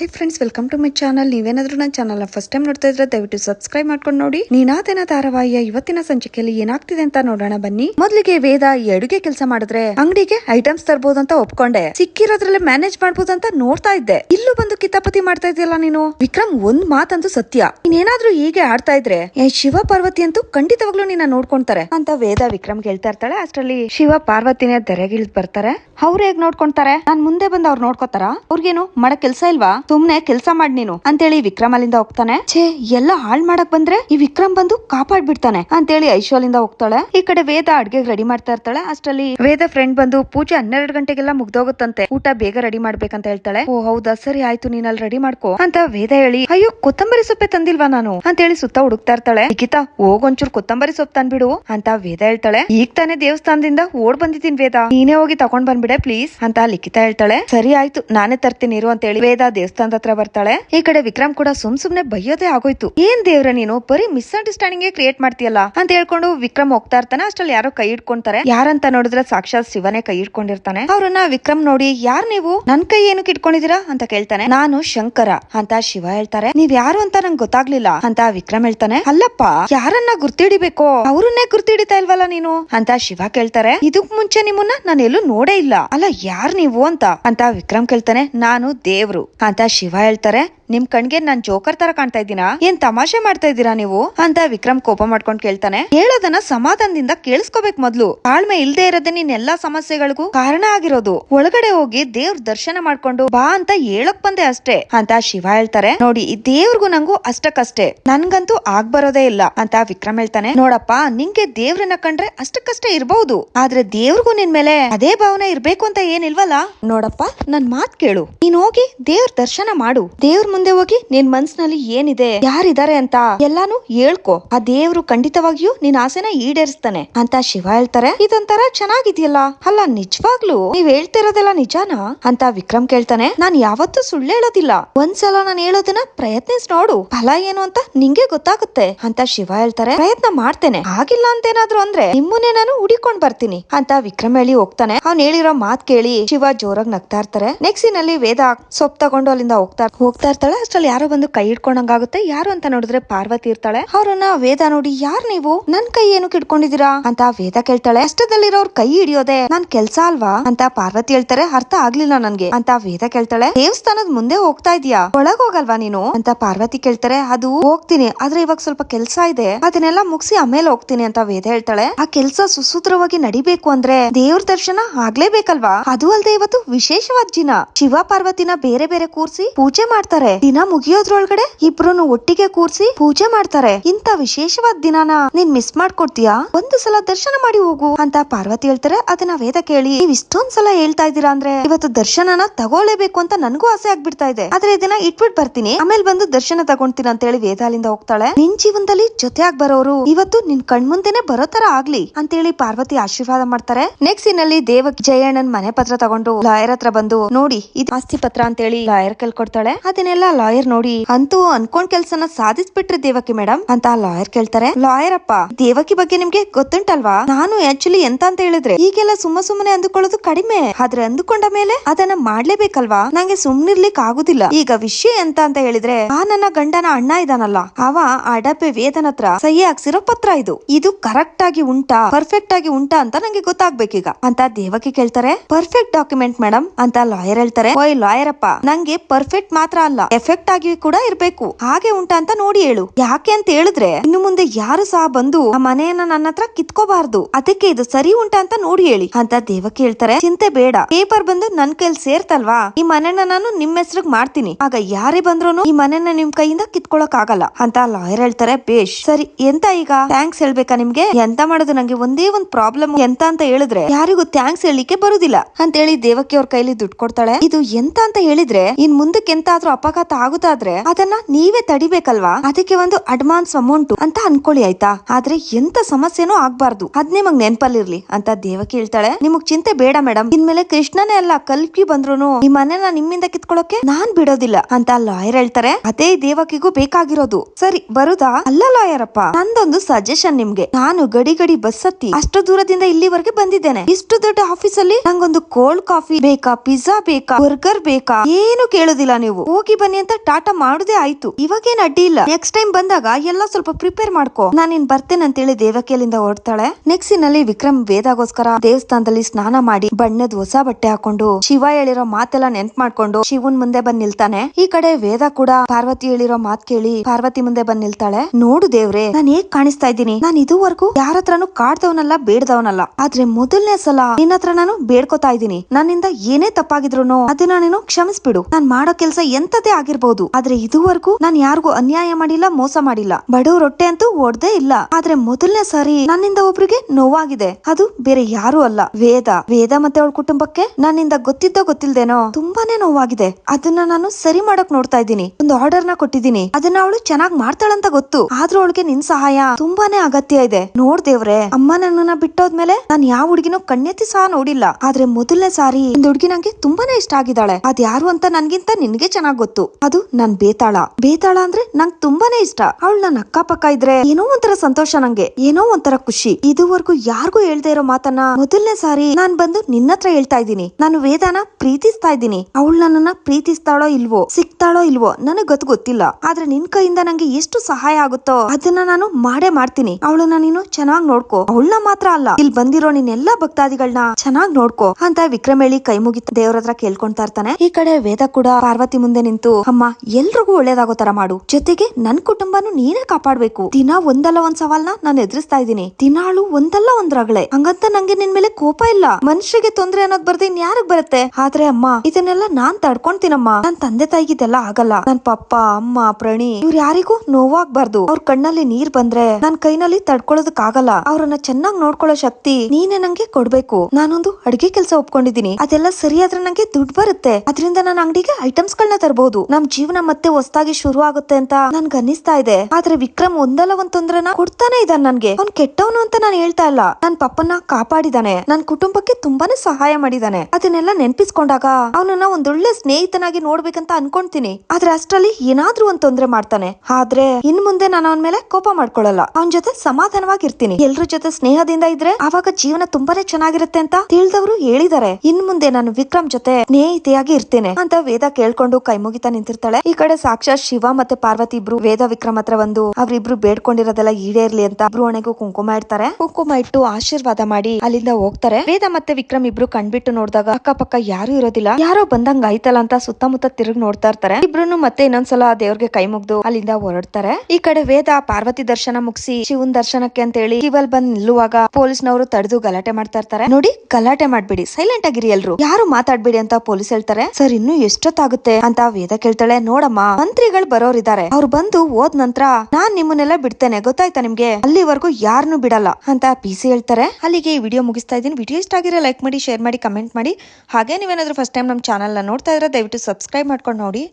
Hi friends welcome to my channel ನೀವೇನಾದ್ರೂ ನನ್ನ channel first time ನೋಡ್ತಾ ಇದ್ರೆ ದಯವಿಟ್ಟು ಸಬ್ಸ್ಕ್ರೈಬ್ ಮಾಡ್ಕೊಂಡು ನೋಡಿ. ನೀನಾದೇನ ಧಾರಾವಾಹಿಯ ಇವತ್ತಿನ ಸಂಚಿಕೆಯಲ್ಲಿ ಏನಾಗ್ತಿದೆ ಅಂತ ನೋಡೋಣ ಬನ್ನಿ. ಮೊದಲಿಗೆ ವೇದ ಅಡುಗೆ ಕೆಲಸ ಮಾಡಿದ್ರೆ ಅಂಗಡಿಗೆ ಐಟಮ್ಸ್ ತರಬಹುದು ಅಂತ ಒಪ್ಕೊಂಡೆ. ಸಿಕ್ಕಿರೋದ್ರಲ್ಲಿ ಮ್ಯಾನೇಜ್ ಮಾಡಬಹುದು ಅಂತ ನೋಡ್ತಾ ಇದ್ದೆ. ಇಲ್ಲೂ ಬಂದು ಕಿತಾಪತಿ ಮಾಡ್ತಾ ಇದೆಯಲ್ಲ ನೀನು? ವಿಕ್ರಮ್ ಒಂದ್ ಮಾತಂತೂ ಸತ್ಯ. ನೀನೇನಾದ್ರೂ ಹೀಗೆ ಆಡ್ತಾ ಇದ್ರೆ ಶಿವ ಪಾರ್ವತಿ ಅಂತೂ ಖಂಡಿತವಾಗ್ಲೂ ನಿನ್ನ ನೋಡ್ಕೊಂತಾರೆ ಅಂತ ವೇದ ವಿಕ್ರಮ್ ಹೇಳ್ತಾ ಇರ್ತಾಳೆ. ಅಷ್ಟರಲ್ಲಿ ಶಿವ ಪಾರ್ವತಿನೇ ತೆರೆಗಿಳಿದ್ ಬರ್ತಾರೆ. ಅವ್ರು ಹೇಗ್ ನೋಡ್ಕೊಂತಾರೆ? ನಾನ್ ಮುಂದೆ ಬಂದು ಅವ್ರು ನೋಡ್ಕೋತಾರ? ಅವ್ರಿಗೇನು, ಮಾಡಕ್ ಕೆಲ್ಸ ಇಲ್ವಾ? ಸುಮ್ನೆ ಕೆಲಸ ಮಾಡ್ ನೀನು. ಅಂತೇಳಿ ವಿಕ್ರಮ್ ಅಲ್ಲಿಂದ ಹೋಗ್ತಾನೆ. ಛೇ, ಎಲ್ಲ ಹಾಳ್ ಮಾಡಕ್ ಬಂದ್ರೆ ಈ ವಿಕ್ರಮ್ ಬಂದು ಕಾಪಾಡ್ಬಿಡ್ತಾನೆ ಅಂತೇಳಿ ಐಶು ಅಲ್ಲಿಂದ ಹೋಗ್ತಾಳೆ. ಈ ಕಡೆ ವೇದ ಅಡ್ಗೆ ರೆಡಿ ಮಾಡ್ತಾ ಇರ್ತಾಳೆ. ಅಷ್ಟರಲ್ಲಿ ವೇದ ಫ್ರೆಂಡ್ ಬಂದು ಪೂಜೆ ಹನ್ನೆರಡು ಗಂಟೆಗೆಲ್ಲ ಮುಗ್ದೋಗುತ್ತಂತೆ. ಊಟ ಬೇಗ ರೆಡಿ ಮಾಡ್ಬೇಕಂತ ಹೇಳ್ತಾಳೆ. ಓ, ಹೌದಾ? ಸರಿ ಆಯ್ತು ನೀನ್ ಅಲ್ಲಿ ರೆಡಿ ಮಾಡ್ಕೋ ಅಂತ ವೇದ ಹೇಳಿ, ಅಯ್ಯೋ, ಕೊತ್ತಂಬರಿ ಸೊಪ್ಪೆ ತಂದಿಲ್ವಾ ನಾನು? ಅಂತೇಳಿ ಸುತ್ತ ಹುಡುಕ್ತಾ ಇರ್ತಾಳೆ. ಲಿಖಿತಾ ಹೋಗ್ ಒಂಚೂರು ಕೊತ್ತಂಬರಿ ಸೊಪ್ಪು ತಂದ್ಬಿಡು ಅಂತ ವೇದ ಹೇಳ್ತಾಳೆ. ಈಗ ತಾನೇ ದೇವಸ್ಥಾನದಿಂದ ಓಡ್ ಬಂದಿದ್ದೀನಿ ವೇದ. ನೀನೇ ಹೋಗಿ ತಗೊಂಡ್ ಬಂದ್ಬಿಡೆ, ಪ್ಲೀಸ್ ಅಂತ ಲಿಖಿತ ಹೇಳ್ತಾಳೆ. ಸರಿ ಆಯ್ತು, ನಾನೇ ತರ್ತೀನಿ, ಇರು ಅಂತ ಹೇಳಿ ವೇದ ದೇವಸ್ಥಾನದ ಹತ್ರ ಬರ್ತಾಳೆ. ಈ ಕಡೆ ವಿಕ್ರಮ್ ಕೂಡ ಸುಮ್ ಸುಮ್ನೆ ಬೈಯೋದೇ ಆಗೋಯ್ತು. ಏನ್ ದೇವ್ರ ನೀನು? ಬರೀ ಮಿಸ್ಅಂಡರ್ಸ್ಟ್ಯಾಂಡಿಂಗ್ ಕ್ರಿಯೇಟ್ ಮಾಡ್ತೀಯಲ್ಲ? ಅಂತ ಹೇಳ್ಕೊಂಡು ವಿಕ್ರಮ್ ಹೋಗ್ತಾ ಇರ್ತಾನೆ. ಅಷ್ಟ್ರಲ್ಲಿ ಯಾರೋ ಕೈ ಇಟ್ಕೊಂತಾರೆ ಯಾರಂತ ನೋಡಿದ್ರೆ ಸಾಕ್ಷಾತ್ ಶಿವನೇ ಕೈ ಇಟ್ಕೊಂಡಿರ್ತಾನೆ ಅವ್ರನ್ನ ವಿಕ್ರಮ್ ನೋಡಿ, ಯಾರ್ ನೀವು? ನನ್ ಕೈ ಏನಕ್ಕೆ ಇಟ್ಕೊಂಡಿದೀರಾ ಅಂತ ಕೇಳ್ತಾನೆ. ನಾನು ಶಂಕರ, ಅಂತ ಶಿವ ಹೇಳ್ತಾರೆ. ನೀವ್ ಯಾರು ಅಂತ ನಂಗೆ ಗೊತ್ತಾಗ್ಲಿಲ್ಲ, ಅಂತ ವಿಕ್ರಮ್ ಹೇಳ್ತಾನೆ. ಅಲ್ಲಪ್ಪ, ಯಾರನ್ನ ಗುರ್ತಿಡಿಬೇಕು? ಅವ್ರನ್ನೇ ಗುರ್ತಿಡಿತಾ ಇಲ್ವಲ್ಲ ನೀನು? ಅಂತ ಶಿವ ಕೇಳ್ತಾರೆ. ಇದಕ್ ಮುಂಚೆ ನಿಮ್ಮನ್ನ ನಾನು ಎಲ್ಲೂ ನೋಡೇ ಇಲ್ಲ. ಅಲ್ಲ, ಯಾರ್ ನೀವು? ಅಂತ ಅಂತ ವಿಕ್ರಮ್ ಕೇಳ್ತಾನೆ. ನಾನು ದೇವ್ರು, ಅಂತ ಶಿವ ಹೇಳ್ತಾರೆ. ನಿಮ್ ಕಣ್ಗೆ ನಾನ್ ಜೋಕರ್ ತರ ಕಾಣ್ತಾ ಇದ್ದೀನಾ? ಏನ್ ತಮಾಷೆ ಮಾಡ್ತಾ ಇದ್ದೀರಾ ನೀವು? ಅಂತ ವಿಕ್ರಮ್ ಕೋಪ ಮಾಡ್ಕೊಂಡ್ ಕೇಳ್ತಾನೆ. ಹೇಳೋದನ್ನ ಸಮಾಧಾನದಿಂದ ಕೇಳಿಸ್ಕೋಬೇಕು ಮೊದ್ಲು. ತಾಳ್ಮೆ ಇಲ್ದೇ ಇರೋದೇ ನಿನ್ ಎಲ್ಲಾ ಸಮಸ್ಯೆಗಳಿಗೂ ಕಾರಣ ಆಗಿರೋದು. ಒಳಗಡೆ ಹೋಗಿ ದೇವ್ರ ದರ್ಶನ ಮಾಡ್ಕೊಂಡು ಬಾ ಅಂತ ಹೇಳಕ್ ಬಂದೆ ಅಷ್ಟೇ ಅಂತ ಶಿವ ಹೇಳ್ತಾರೆ. ನೋಡಿ, ಈ ದೇವ್ರಿಗೂ ನಂಗೂ ಅಷ್ಟಕ್ಕಷ್ಟೇ. ನನ್ಗಂತೂ ಆಗ್ ಬರೋದೇ ಇಲ್ಲ ಅಂತ ವಿಕ್ರಮ್ ಹೇಳ್ತಾನೆ. ನೋಡಪ್ಪ, ನಿಂಗೆ ದೇವ್ರನ್ನ ಕಂಡ್ರೆ ಅಷ್ಟಕ್ಕಷ್ಟೇ ಇರಬಹುದು ಆದ್ರೆ ದೇವ್ರಿಗೂ ನಿನ್ ಮೇಲೆ ಅದೇ ಭಾವನೆ ಇರ್ಬೇಕು ಅಂತ ಏನಿಲ್ವಲ್ಲ? ನೋಡಪ್ಪ, ನನ್ ಮಾತ್ ಕೇಳು. ನೀನ್ ಹೋಗಿ ದೇವ್ರ ದರ್ಶನ ಮಾಡು. ದೇವ್ರ ಮುಂದೆ ಹೋಗಿ ನಿನ್ ಮನ್ಸಿನಲ್ಲಿ ಏನಿದೆ, ಯಾರಿದ್ದಾರೆ ಅಂತ ಎಲ್ಲಾನು ಹೇಳ್ಕೊ. ಆ ದೇವ್ರು ಖಂಡಿತವಾಗಿಯೂ ನಿನ್ ಆಸೆನ ಈಡೇರಿಸ್ತಾನೆ ಅಂತ ಶಿವ ಹೇಳ್ತಾರೆ. ಇದೊಂಥರ ಚೆನ್ನಾಗಿದ್ಯಲ್ಲ? ಅಲ್ಲ, ನಿಜವಾಗ್ಲು? ನೀವ್ ಹೇಳ್ತಿರೋದೆಲ್ಲ ನಿಜಾನಾ? ಅಂತ ವಿಕ್ರಮ್ ಕೇಳ್ತಾನೆ. ನಾನ್ ಯಾವತ್ತೂ ಸುಳ್ಳು ಹೇಳೋದಿಲ್ಲ. ಒಂದ್ಸಲ ನಾನು ಹೇಳೋದನ್ನ ಪ್ರಯತ್ನಿಸ್ ನೋಡು. ಫಲ ಏನು ಅಂತ ನಿಂಗೆ ಗೊತ್ತಾಗುತ್ತೆ ಅಂತ ಶಿವ ಹೇಳ್ತಾರೆ. ಪ್ರಯತ್ನ ಮಾಡ್ತೇನೆ. ಆಗಿಲ್ಲ ಅಂತ ಏನಾದ್ರು ಅಂದ್ರೆ ನಿಮ್ಮನ್ನೇ ನಾನು ಹುಡಿಕೊಂಡ್ ಬರ್ತೀನಿ ಅಂತ ವಿಕ್ರಮ್ ಹೇಳಿ ಹೋಗ್ತಾನೆ. ಅವ್ನ್ ಹೇಳಿರೋ ಮಾತ್ ಕೇಳಿ ಶಿವ ಜೋರಾಗಿ ನಗ್ತಾ ಇರ್ತಾರೆ. ನೆಕ್ಸ್ಟ್ನಲ್ಲಿ ವೇದ ಸೊಪ್ಪು ತಗೊಂಡು ಅಲ್ಲಿಂದ ಹೋಗ್ತಾ ಹೋಗ್ತಾ ಇರ್ತಾಳೆ ಅಷ್ಟ್ರಲ್ಲಿ ಯಾರೋ ಬಂದು ಕೈ ಹಿಡ್ಕೊಂಡಂಗಾಗುತ್ತೆ. ಯಾರು ಅಂತ ನೋಡಿದ್ರೆ ಪಾರ್ವತಿ ಇರ್ತಾಳೆ. ಅವ್ರನ್ನ ವೇದ ನೋಡಿ, ಯಾರ್ ನೀವು? ನನ್ ಕೈ ಏನು ಕಿಡ್ಕೊಂಡಿದೀರಾ ಅಂತ ವೇದ ಕೇಳ್ತಾಳೆ. ಅಷ್ಟದಲ್ಲಿರೋರ್ ಕೈ ಹಿಡಿಯೋದೆ ನಾನ್ ಕೆಲ್ಸ ಅಲ್ವಾ? ಅಂತ ಪಾರ್ವತಿ ಹೇಳ್ತಾರೆ. ಅರ್ಥ ಆಗ್ಲಿಲ್ಲ ನನ್ಗೆ. ಅಂತ ವೇದ ಕೇಳ್ತಾಳೆ. ದೇವಸ್ಥಾನದ ಮುಂದೆ ಹೋಗ್ತಾ ಇದೀಯಾ ಒಳಗ್ ಹೋಗಲ್ವಾ ನೀನು? ಅಂತ ಪಾರ್ವತಿ ಕೇಳ್ತಾರೆ. ಅದು ಹೋಗ್ತೀನಿ, ಆದ್ರೆ ಇವಾಗ ಸ್ವಲ್ಪ ಕೆಲ್ಸ ಇದೆ. ಅದನ್ನೆಲ್ಲ ಮುಗಿಸಿ ಆಮೇಲೆ ಹೋಗ್ತೀನಿ ಅಂತ ವೇದ ಹೇಳ್ತಾಳೆ. ಆ ಕೆಲ್ಸ ಸುಸೂತ್ರವಾಗಿ ನಡಿಬೇಕು ಅಂದ್ರೆ ದೇವ್ರ ದರ್ಶನ ಆಗ್ಲೇಬೇಕಲ್ವಾ? ಅದು ಅಲ್ದೆ ಇವತ್ತು ವಿಶೇಷವಾದ ದಿನ. ಶಿವ ಪಾರ್ವತಿನ ಬೇರೆ ಬೇರೆ ಕೂರ್ಸಿ ಪೂಜೆ ಮಾಡ್ತಾರೆ. ದಿನ ಮುಗಿಯೋದ್ರೊಳಗಡೆ ಇಬ್ರು ಒಟ್ಟಿಗೆ ಕೂರ್ಸಿ ಪೂಜೆ ಮಾಡ್ತಾರೆ. ಇಂತ ವಿಶೇಷವಾದ ದಿನಾನ ನೀನ್ ಮಿಸ್ ಮಾಡ್ಕೊಡ್ತೀಯಾ? ಒಂದು ಸಲ ದರ್ಶನ ಮಾಡಿ ಹೋಗು ಅಂತ ಪಾರ್ವತಿ ಹೇಳ್ತಾರೆ. ಅದನ್ನ ವೇದ ಕೇಳಿ ನೀವ್ ಇಷ್ಟೊಂದ್ ಸಲ ಹೇಳ್ತಾ ಇದ್ದೀರಾ ಅಂದ್ರೆ ಇವತ್ತು ದರ್ಶನನ ತಗೊಳ್ಳೇಬೇಕು ಅಂತ ನನ್ಗೂ ಆಸೆ ಆಗ್ಬಿಡ್ತಾ ಇದೆ. ಆದ್ರೆ ಇದನ್ನ ಇಟ್ಬಿಟ್ ಬರ್ತೀನಿ. ಆಮೇಲೆ ಬಂದು ದರ್ಶನ ತಗೊಂತೀನಿ ಅಂತ ಹೇಳಿ ವೇದ ಅಲ್ಲಿಂದ ಹೋಗ್ತಾಳೆ. ನಿನ್ ಜೀವನದಲ್ಲಿ ಜೊತೆಯಾಗಿ ಬರೋರು ಇವತ್ತು ನಿನ್ ಕಣ್ಮುಂದೆನೆ ಬರೋ ತರ ಆಗ್ಲಿ ಅಂತ ಹೇಳಿ ಪಾರ್ವತಿ ಆಶೀರ್ವಾದ ಮಾಡ್ತಾರೆ. ನೆಕ್ಸ್ಟ್ ಇನ್ನಲ್ಲಿ ದೇವಕಿ ಜಯಣ್ಣನ್ ಮನೆ ಪತ್ರ ತಗೊಂಡು ಲಾಯರ್ ಹತ್ರ ಬಂದು ನೋಡಿ, ಇದು ಆಸ್ತಿ ಪತ್ರ ಅಂತ ಹೇಳಿ ಲಾಯರ್ ಕೇಳ್ಕೊಡ್ತಾಳೆ ಅದನ್ನೆಲ್ಲ ಲಾಯರ್ ನೋಡಿ, ಅಂತೂ ಅನ್ಕೊಂಡ್ ಕೆಲ್ಸನ ಸಾಧಿಸ್ಬಿಟ್ರಿ ದೇವಕಿ ಮೇಡಮ್ ಅಂತ ಲಾಯರ್ ಕೇಳ್ತಾರೆ. ಲಾಯರ್ ಅಪ್ಪ ದೇವಕಿ ಬಗ್ಗೆ ನಿಮ್ಗೆ ಗೊತ್ತುಂಟಲ್ವಾ? ನಾನು ಆಕ್ಚುಲಿ ಎಂತ ಅಂತ ಹೇಳಿದ್ರೆ, ಈಗೆಲ್ಲ ಸುಮ್ಮ ಸುಮ್ಮನೆ ಅಂದುಕೊಳ್ಳೋದು ಕಡಿಮೆ. ಆದ್ರೆ ಅಂದುಕೊಂಡ ಮೇಲೆ ಅದನ್ನ ಮಾಡ್ಲೇಬೇಕಲ್ವಾ? ನಂಗೆ ಸುಮ್ನಿರ್ಲಿಕ್ ಆಗುದಿಲ್ಲ. ಈಗ ವಿಷಯ ಎಂತ ಅಂತ ಹೇಳಿದ್ರೆ, ಆ ನನ್ನ ಗಂಡನ ಅಣ್ಣ ಇದಾನಲ್ಲ, ಅವ ಡಬ್ಬೆ ವೇದನ ಹತ್ರ ಸಹಿ ಹಾಕ್ಸಿರೋ ಪತ್ರ ಇದು. ಇದು ಕರೆಕ್ಟ್ ಆಗಿ ಉಂಟಾ ಪರ್ಫೆಕ್ಟ್ ಆಗಿ ಉಂಟಾ ಅಂತ ನಂಗೆ ಗೊತ್ತಾಗ್ಬೇಕೀಗ. ಅಂತ ದೇವಕಿ ಕೇಳ್ತಾರೆ. ಪರ್ಫೆಕ್ಟ್ ಡಾಕ್ಯುಮೆಂಟ್ ಮೇಡಮ್ ಅಂತ ಲಾಯರ್ ಹೇಳ್ತಾರೆ. ಓಯ್ ಲಾಯರ್ ಅಪ್ಪ ನಂಗೆ ಪರ್ಫೆಕ್ಟ್ ಮಾತ್ರ ಅಲ್ಲ. ಎಫೆಕ್ಟ್ ಆಗಿ ಕೂಡ ಇರ್ಬೇಕು. ಹಾಗೆ ಉಂಟಾ ಅಂತ ನೋಡಿ ಹೇಳು. ಯಾಕೆ ಅಂತ ಹೇಳಿದ್ರೆ, ಇನ್ನು ಮುಂದೆ ಯಾರು ಸಹ ಬಂದು ಆ ಮನೆಯನ್ನ ನನ್ನ ಹತ್ರ ಕಿತ್ಕೋಬಾರ್ದು. ಅದಕ್ಕೆ ಇದು ಸರಿ ಉಂಟಾ ಅಂತ ನೋಡಿ ಹೇಳಿ. ಅಂತ ದೇವ ಹೇಳ್ತಾರೆ ಚಿಂತೆ ಬೇಡ. ಪೇಪರ್ ಬಂದು ನನ್ ಕೈಲಿ ಸೇರ್ತಲ್ವಾ? ಈ ಮನೆನ ನಾನು ನಿಮ್ ಹೆಸರು ಮಾಡ್ತೀನಿ. ಆಗ ಯಾರೇ ಬಂದ್ರು ಈ ಮನೆನ ನಿಮ್ ಕೈಯಿಂದ ಕಿತ್ಕೊಳಕ್ ಆಗಲ್ಲ ಅಂತ ಲಾಯರ್ ಹೇಳ್ತಾರೆ. ಬೇಷ್. ಸರಿ, ಎಂತ ಈಗ? ಥ್ಯಾಂಕ್ಸ್ ಹೇಳ್ಬೇಕಾ ನಿಮ್ಗೆ? ಎಂತ ಮಾಡೋದು? ನಂಗೆ ಒಂದೇ ಒಂದ್ ಪ್ರಾಬ್ಲಮ್ ಎಂತ ಅಂತ ಹೇಳಿದ್ರೆ, ಯಾರಿಗೂ ಥ್ಯಾಂಕ್ಸ್ ಹೇಳಲಿಕ್ಕೆ ಬರುದಿಲ್ಲ. ಅಂತ ಹೇಳಿ ದೇವಕ್ಕೆ ಅವ್ರ ಕೈಲಿ ದುಡ್ಡು ಕೊಡ್ತಾಳೆ. ಇದು ಎಂತ ಅಂತ ಹೇಳಿದ್ರೆ, ಇನ್ ಮುಂದಕ್ಕೆ ಎಂತಾದ್ರೂ ಅಪಘಾತ ಆಗುತ್ತಾದ್ರೆ ಅದನ್ನ ನೀವೇ ತಡಿಬೇಕಲ್ವಾ? ಅದಕ್ಕೆ ಒಂದು ಅಡ್ವಾನ್ಸ್ ಅಮೌಂಟ್ ಅಂತ ಅನ್ಕೊಳ್ಳಿ ಆಯ್ತಾ? ಆದ್ರೆ ಎಂತ ಸಮಸ್ಯೆನೂ ಆಗ್ಬಾರ್ದು. ಅದ್ ನಿಮಗ್ ನೆನ್ಪಲ್ಲಿರ್ಲಿ ಅಂತ ದೇವಕಿ ಹೇಳ್ತಾಳೆ ನಿಮಗ್ ಚಿಂತೆ ಬೇಡ ಮೇಡಮ್ ಇನ್ಮೇಲೆ ಕೃಷ್ಣನೇ ಅಲ್ಲ, ಕಲ್ಕಿ ಬಂದ್ರು ಈ ಮನೆನ ನಿಮ್ಮಿಂದ ಕಿತ್ಕೊಳ್ಳೋಕೆ ನಾನ್ ಬಿಡೋದಿಲ್ಲ ಅಂತ ಲಾಯರ್ ಹೇಳ್ತಾರೆ. ಅದೇ ದೇವಕಿಗೂ ಬೇಕಾಗಿರೋದು. ಸರಿ, ಬರುದಾ? ಅಲ್ಲ ಲಾಯರ್ ಅಪ್ಪ ನಂದೊಂದು ಸಜೆಷನ್ ನಿಮ್ಗೆ. ನಾನು ಗಡಿ ಗಡಿ ಬಸ್ ಹತ್ತಿ ಅಷ್ಟು ದೂರದಿಂದ ಇಲ್ಲಿವರೆಗೆ ಬಂದಿದ್ದೇನೆ. ಇಷ್ಟು ದೊಡ್ಡ ಆಫೀಸ್ ಅಲ್ಲಿ ನಂಗೊಂದು ಕೋಲ್ಡ್ ಕಾಫಿ ಬೇಕಾ ಪಿಜ್ಜಾ ಬೇಕಾ ಬರ್ಗರ್ ಬೇಕಾ? ಏನು ಕೇಳೋದಿಲ್ಲ ನೀವು. ಹೋಗಿ ಬನ್ನಿ ಅಂತ ಟಾಟಾ ಮಾಡುದೇ ಆಯ್ತು. ಇವಾಗೇನ್ ಅಡ್ಡಿ ಇಲ್ಲ. ನೆಕ್ಸ್ಟ್ ಟೈಮ್ ಬಂದಾಗ ಎಲ್ಲ ಸ್ವಲ್ಪ ಪ್ರಿಪೇರ್ ಮಾಡ್ಕೋ. ನಾನ್ ಇನ್ ಬರ್ತೇನೆ ಅಂತೇಳಿ ದೇವಕಿಯಲ್ಲಿಂದ ಓಡ್ತಾಳೆ ನೆಕ್ಸ್ಟ್ನಲ್ಲಿ ವಿಕ್ರಮ್ ವೇದಾಗೋಸ್ಕರ ದೇವಸ್ಥಾನದಲ್ಲಿ ಸ್ನಾನ ಮಾಡಿ ಬಣ್ಣದ ಹೊಸ ಬಟ್ಟೆ ಹಾಕೊಂಡು ಶಿವ ಹೇಳಿರೋ ಮಾತೆಲ್ಲ ನೆನ್ಪ್ ಮಾಡ್ಕೊಂಡು ಶಿವನ್ ಮುಂದೆ ಬಂದ್ ನಿಲ್ತಾನೆ. ಈ ಕಡೆ ವೇದ ಕೂಡ ಪಾರ್ವತಿ ಹೇಳಿರೋ ಮಾತ್ ಕೇಳಿ ಪಾರ್ವತಿ ಮುಂದೆ ಬಂದ್ ನಿಲ್ತಾಳೆ. ನೋಡು ದೇವ್ರೆ, ನಾನ್ ಹೇಗ್ ಕಾಣಿಸ್ತಾ ಇದ್ದೀನಿ. ನಾನ್ ಇದುವರೆಗೂ ಯಾರ ಹತ್ರನು ಕಾಡ್ದವನಲ್ಲ, ಬೇಡ್ದವನಲ್ಲ. ಆದ್ರೆ ಮೊದಲನೇ ಸಲ ನಿನ್ನ ಹತ್ರ ನಾನು ಬೇಡ್ಕೋತಾ ಇದ್ದೀನಿ. ನನ್ನಿಂದ ಏನೇ ತಪ್ಪಾಗಿದ್ರು ಅದನ್ನ ನೀನು ಕ್ಷಮಿಸ್ಬಿಡು. ನಾನ್ ಮಾಡೋ ಕೆಲ್ಸ ಎಂತದೇ ಆಗಿರ್ಬೋದು. ಆದ್ರೆ ಇದುವರೆಗೂ ನಾನ್ ಯಾರಿಗೂ ಅನ್ಯಾಯ ಮಾಡಿಲ್ಲ, ಮೋಸ ಮಾಡಿಲ್ಲ. ಬಡವ್ ರೊಟ್ಟೆ ಅಂತೂ ಒಡ್ದೇ ಇಲ್ಲ. ಆದ್ರೆ ಮೊದಲನೇ ಸಾರಿ ನನ್ನಿಂದ ಒಬ್ರಿಗೆ ನೋವಾಗಿದೆ. ಅದು ಬೇರೆ ಯಾರು ಅಲ್ಲ. ವೇದ. ವೇದ ಮತ್ತೆ ಅವಳ ಕುಟುಂಬಕ್ಕೆ ನನ್ನಿಂದ ಗೊತ್ತಿದ್ದ ಗೊತ್ತಿಲ್ದೇನೋ ತುಂಬಾನೇ ನೋವಾಗಿದೆ. ಅದನ್ನ ನಾನು ಸರಿ ಮಾಡಕ್ ನೋಡ್ತಾ ಇದ್ದೀನಿ. ಒಂದು ಆರ್ಡರ್ನ ಕೊಟ್ಟಿದ್ದೀನಿ. ಅದನ್ನ ಅವಳು ಚೆನ್ನಾಗ್ ಮಾಡ್ತಾಳಂತ ಗೊತ್ತು. ಆದ್ರೂ ಅವಳಿಗೆ ನಿನ್ ಸಹಾಯ ತುಂಬಾನೇ ಅಗತ್ಯ ಇದೆ. ನೋಡ್ದೇವ್ರೆ ಅಮ್ಮ ನನ್ನನ್ನ ಬಿಟ್ಟೋದ್ಮೇಲೆ ನಾನ್ ಯಾವ ಹುಡುಗಿನೂ ಕಣ್ಣೆತ್ತಿ ಸಹ ನೋಡಿಲ್ಲ. ಆದ್ರೆ ಮೊದಲನೇ ಸಾರಿ ಒಂದು ಹುಡುಗಿ ನಂಗೆ ತುಂಬಾನೇ ಇಷ್ಟ ಆಗಿದ್ದಾಳೆ. ಅದ್ ಯಾರು ಅಂತ ನನ್ಗಿಂತ ನಿನ್ಗೆ ಚೆನ್ನಾಗ್ ಗೊತ್ತು. ಅದು ನನ್ ಬೇತಾಳ. ಬೇತಾಳ ಅಂದ್ರೆ ನಂಗ್ ತುಂಬಾನೇ ಇಷ್ಟ. ಅವಳು ನನ್ನ ಅಕ್ಕಪಕ್ಕ ಇದ್ರೆ ಏನೋ ಒಂಥರ ಸಂತೋಷ ನಂಗೆ, ಏನೋ ಒಂಥರ ಖುಷಿ. ಇದುವರೆಗೂ ಯಾರಿಗೂ ಹೇಳ್ದೇ ಇರೋ ಮಾತನ್ನ ಮೊದಲನೇ ಸಾರಿ ನಾನ್ ಬಂದು ನಿನ್ನತ್ರ ಹೇಳ್ತಾ ಇದ್ದೀನಿ. ನಾನು ವೇದಾನ ಪ್ರೀತಿಸ್ತಾ ಇದ್ದೀನಿ. ಅವಳು ನನ್ನನ್ನ ಪ್ರೀತಿಸ್ತಾಳೋ ಇಲ್ವೋ ಸಿಗ್ತಾಳೋ ಇಲ್ವೋ ನನಗ್ ಗೊತ್ತು ಗೊತ್ತಿಲ್ಲ. ಆದ್ರೆ ನಿನ್ ಕೈಯಿಂದ ನಂಗೆ ಎಷ್ಟು ಸಹಾಯ ಆಗುತ್ತೋ ಅದನ್ನ ನಾನು ಮಾಡೇ ಮಾಡ್ತೀನಿ. ಅವಳನ್ನ ನೀನು ಚೆನ್ನಾಗ್ ನೋಡ್ಕೋ. ಅವಳನ್ನ ಮಾತ್ರ ಅಲ್ಲ ಇಲ್ಲಿ ಬಂದಿರೋ ನಿನ್ ಎಲ್ಲಾ ಭಕ್ತಾದಿಗಳನ್ನ ಚೆನ್ನಾಗ್ ನೋಡ್ಕೋ ಅಂತ ವಿಕ್ರಮ್ ಹೇಳಿ ಕೈ ಮುಗಿತ ದೇವ್ರ ಹತ್ರ ಕೇಳ್ಕೊಂತಾ ಇರ್ತಾನೆ. ಈ ಕಡೆ ವೇದ ಕೂಡ ಪಾರ್ವತಿ ಮುಂದೆ ನಿಂತು ಅಮ್ಮ, ಎಲ್ರಿಗೂ ಒಳ್ಳೇದಾಗೋ ತರ ಮಾಡು. ಜೊತೆಗೆ ನನ್ ಕುಟುಂಬನು ನೀನೇ ಕಾಪಾಡ್ಬೇಕು. ದಿನ ಒಂದಲ್ಲ ಒಂದ್ ಸವಾಲ್ನ ನಾನು ಎದುರಿಸ್ತಾ ಇದ್ದೀನಿ. ದಿನಾಳು ಒಂದಲ್ಲ ಒಂದ್ ರಗಳೆ ಹಂಗಂತ ನಂಗೆ ನಿನ್ ಮೇಲೆ ಕೋಪ ಇಲ್ಲ. ಮನುಷ್ಯಗೆ ತೊಂದ್ರೆ ಅನ್ನೋದ್ ಬರ್ದೆ ಯಾರಿಗ್ ಬರುತ್ತೆ? ಆದ್ರೆ ಅಮ್ಮ, ಇದನ್ನೆಲ್ಲ ನಾನ್ ತಡ್ಕೊಂತೀನಮ್ಮ. ನನ್ ತಂದೆ ತಾಯಿಗಿದೆಲ್ಲ ಆಗಲ್ಲ. ನನ್ ಪಪ್ಪ, ಅಮ್ಮ, ಪ್ರಣಿ, ಇವ್ರ ಯಾರಿಗೂ ನೋವಾಗ್ಬಾರ್ದು. ಅವ್ರ ಕಣ್ಣಲ್ಲಿ ನೀರ್ ಬಂದ್ರೆ ನನ್ ಕೈನಲ್ಲಿ ತಡ್ಕೊಳ್ಳೋದಕ್ ಆಗಲ್ಲ ಅವ್ರನ್ನ ಚೆನ್ನಾಗ್ ನೋಡ್ಕೊಳ್ಳೋ ಶಕ್ತಿ ನೀನೇ ನಂಗೆ ಕೊಡ್ಬೇಕು. ನಾನೊಂದು ಅಡಿಗೆ ಕೆಲಸ ಒಪ್ಕೊಂಡಿದೀನಿ ಅದೆಲ್ಲ ಸರಿಯಾದ್ರೆ ನಂಗೆ ದುಡ್ಡು ಬರುತ್ತೆ. ಅದರಿಂದ ನಾನು ಅಂಗಡಿಗೆ ಐಟಮ್ಸ್ ಗಳನ್ನ ತರಬಹುದು ನಮ್ ಜೀವನ ಮತ್ತೆ ಹೊಸದಾಗಿ ಶುರು ಆಗುತ್ತೆ ಅಂತ ನನ್ಗೆ ಅನಿಸ್ತಾ ಇದೆ. ಆದ್ರೆ ವಿಕ್ರಮ್ ಒಂದಲ್ಲ ಒಂದ್ ತೊಂದ್ರೆನ ಕೊಡ್ತಾನೆ ಇದ್ದಾನೆ ನನ್ಗೆ. ಅವ್ನ್ ಕೆಟ್ಟವನು ಅಂತ ನಾನು ಹೇಳ್ತಾ ಇಲ್ಲ. ನನ್ ಪಪ್ಪನ ಕಾಪಾಡಿದಾನೆ. ನನ್ ಕುಟುಂಬಕ್ಕೆ ತುಂಬಾನೇ ಸಹಾಯ ಮಾಡಿದಾನೆ. ಅದನ್ನೆಲ್ಲ ನೆನ್ಪಿಸ್ಕೊಂಡಾಗ ಅವನನ್ನ ಒಂದೊಳ್ಳೆ ಸ್ನೇಹಿತನಾಗಿ ನೋಡ್ಬೇಕಂತ ಅನ್ಕೊಂತೀನಿ. ಆದ್ರೆ ಅಷ್ಟ್ರಲ್ಲಿ ಏನಾದ್ರೂ ಒಂದ್ ತೊಂದ್ರೆ ಮಾಡ್ತಾನೆ. ಆದ್ರೆ ಇನ್ ಮುಂದೆ ನಾನು ಅವನ ಮೇಲೆ ಕೋಪ ಮಾಡ್ಕೊಳ್ಳಲ್ಲ ಅವನ್ ಜೊತೆ ಸಮಾಧಾನವಾಗಿರ್ತೀನಿ. ಎಲ್ರ ಜೊತೆ ಸ್ನೇಹದಿಂದ ಇದ್ರೆ ಅವಾಗ ಜೀವನ ತುಂಬಾನೇ ಚೆನ್ನಾಗಿರುತ್ತೆ ಅಂತ ತಿಳಿದವರು ಹೇಳಿದಾರೆ. ಇನ್ ಮುಂದೆ ನಾನು ವಿಕ್ರಮ್ ಜೊತೆ ಸ್ನೇಹಿತೆಯಾಗಿ ಇರ್ತೇನೆ ಅಂತ ವೇದ ಕೇಳ್ಕೊಂಡು ಕೈ ಮುಗಿತಾ ನಿಂತಿರ್ತಾಳೆ. ಈ ಕಡೆ ಸಾಕ್ಷಾತ್ ಶಿವ ಮತ್ತೆ ಪಾರ್ವತಿ ಇಬ್ರು ವೇದ ವಿಕ್ರಮ್ ಹತ್ರ ಬಂದು ಅವ್ರಿಬ್ರು ಬೇಡ್ಕೊಂಡಿರೋದೆಲ್ಲ ಈಡೇರ್ಲಿ ಅಂತ ಇಬ್ರು ಹಣೆಗೂ ಕುಂಕುಮ ಇಡ್ತಾರೆ. ಕುಂಕುಮ ಇಟ್ಟು ಆಶೀರ್ವಾದ ಮಾಡಿ ಅಲ್ಲಿಂದ ಹೋಗ್ತಾರೆ. ವೇದ ಮತ್ತೆ ವಿಕ್ರಮ್ ಇಬ್ರು ಕಣ್ಬಿಟ್ಟು ನೋಡಿದಾಗ ಅಕ್ಕಪಕ್ಕ ಯಾರು ಇರೋದಿಲ್ಲ. ಯಾರೋ ಬಂದಂಗ ಆಯ್ತಲ್ಲ ಅಂತ ಸುತ್ತಮುತ್ತ ತಿರುಗಿ ನೋಡ್ತಾ ಇರ್ತಾರೆ. ಇಬ್ರು ಮತ್ತೆ ಇನ್ನೊಂದ್ಸಲ ದೇವ್ರಿಗೆ ಕೈ ಮುಗ್ದು ಅಲ್ಲಿಂದ ಹೊರಡ್ತಾರೆ. ಈ ಕಡೆ ವೇದ ಪಾರ್ವತಿ ದರ್ಶನ ಮುಗಿಸಿ ಶಿವನ್ ದರ್ಶನಕ್ಕೆ ಅಂತ ಹೇಳಿ ಶಿವಲ್ ಬಂದ್ ನಿಲ್ಲುವಾಗ ಪೊಲೀಸ್ನವರು ತಡೆದು ಗಲಾಟೆ ಮಾಡ್ತಾ ಇರ್ತಾರೆ. ನೋಡಿ, ಗಲಾಟೆ ಮಾಡ್ಬೇಡಿ. ಸೈಲೆಂಟ್ ಆಗಿರಿ ಎಲ್ರು. ಯಾರು ಮಾತಾಡ್ಬೇಡಿ ಅಂತ ಪೊಲೀಸ್ ಹೇಳ್ತಾರೆ. ಸರ್, ಇನ್ನು ಎಷ್ಟೊತ್ತಾಗುತ್ತೆ ಅಂತ ವೇದ ಕೇಳ್ತಾಳೆ, ನೋಡಮ್ಮ, ಮಂತ್ರಿಗಳು ಬರೋರಿದ್ದಾರೆ ಅವ್ರು ಬಂದು ಹೋದ್ ನಂತರ ನಾನ್ ನಿಮ್ಮನ್ನೆಲ್ಲ ಬಿಡ್ತೇನೆ, ಗೊತ್ತಾಯ್ತಾ ನಿಮ್ಗೆ? ಅಲ್ಲಿವರೆಗೂ ಯಾರನ್ನು ಬಿಡಲ್ಲ. ಅಂತ ಪಿ ಸಿ ಹೇಳ್ತಾರೆ. ಅಲ್ಲಿಗೆ ಈ ವಿಡಿಯೋ ಮುಗಿಸ್ತಾ ಇದ್ದೀನಿ. ವಿಡಿಯೋ ಇಷ್ಟ ಆಗಿರೋ ಲೈಕ್ ಮಾಡಿ, ಶೇರ್ ಮಾಡಿ, ಕಮೆಂಟ್ ಮಾಡಿ. ಹಾಗೆ ನೀವೇನಾದ್ರೂ ಫಸ್ಟ್ ಟೈಮ್ ನಮ್ಮ ಚಾನಲ್ನ ನೋಡ್ತಾ ಇದ್ರೆ ದಯವಿಟ್ಟು ಸಬ್ಸ್ಕ್ರೈಬ್ ಮಾಡ್ಕೊಂಡು ನೋಡಿ.